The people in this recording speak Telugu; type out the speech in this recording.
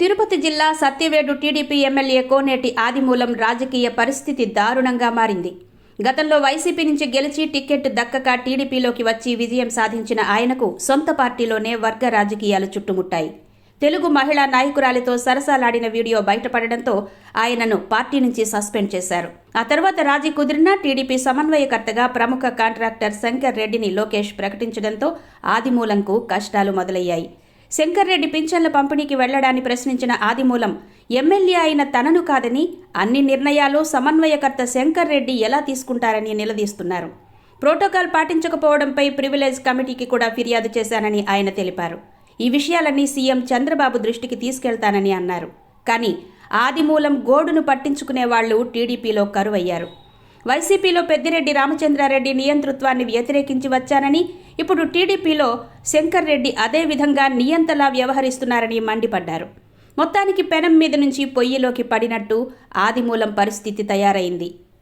తిరుపతి జిల్లా సత్యవేడు టీడీపీ ఎమ్మెల్యే కోనేటి ఆదిమూలం రాజకీయ పరిస్థితి దారుణంగా మారింది. గతంలో వైసీపీ నుంచి గెలిచి టికెట్ దక్కక టీడీపీలోకి వచ్చి విజయం సాధించిన ఆయనకు సొంత పార్టీలోనే వర్గ రాజకీయాలు చుట్టుముట్టాయి. తెలుగు మహిళా నాయకురాలితో సరసాలాడిన వీడియో బయటపడడంతో ఆయనను పార్టీ నుంచి సస్పెండ్ చేశారు. ఆ తర్వాత రాజీ కుదిరినా టీడీపీ సమన్వయకర్తగా ప్రముఖ కాంట్రాక్టర్ శంకర్ రెడ్డిని లోకేష్ ప్రకటించడంతో ఆదిమూలంకు కష్టాలు మొదలయ్యాయి. శంకర్రెడ్డి పింఛన్ల పంపిణీకి వెళ్ళడాన్ని ప్రశ్నించిన ఆదిమూలం ఎమ్మెల్యే అయిన తనను కాదని అన్ని నిర్ణయాలు సమన్వయకర్త శంకర్ రెడ్డి ఎలా తీసుకుంటారని నిలదీస్తున్నారు. ప్రోటోకాల్ పాటించకపోవడంపై ప్రివిలేజ్ కమిటీకి కూడా ఫిర్యాదు చేశానని ఆయన తెలిపారు. ఈ విషయాలన్నీ సీఎం చంద్రబాబు దృష్టికి తీసుకెళ్తానని అన్నారు. కానీ ఆదిమూలం గోడును పట్టించుకునే వాళ్ళు టీడీపీలో కరువయ్యారు. వైసీపీలో పెద్దిరెడ్డి రామచంద్రారెడ్డి నియంతృత్వాన్ని వ్యతిరేకించి వచ్చానని ఇప్పుడు టీడీపీలో శంకర్ రెడ్డి అదే విధంగా నియంతలా వ్యవహరిస్తున్నారని మండిపడ్డారు. మొత్తానికి పెనం మీద నుంచి పొయ్యిలోకి పడినట్టు ఆదిమూలం పరిస్థితి తయారైంది.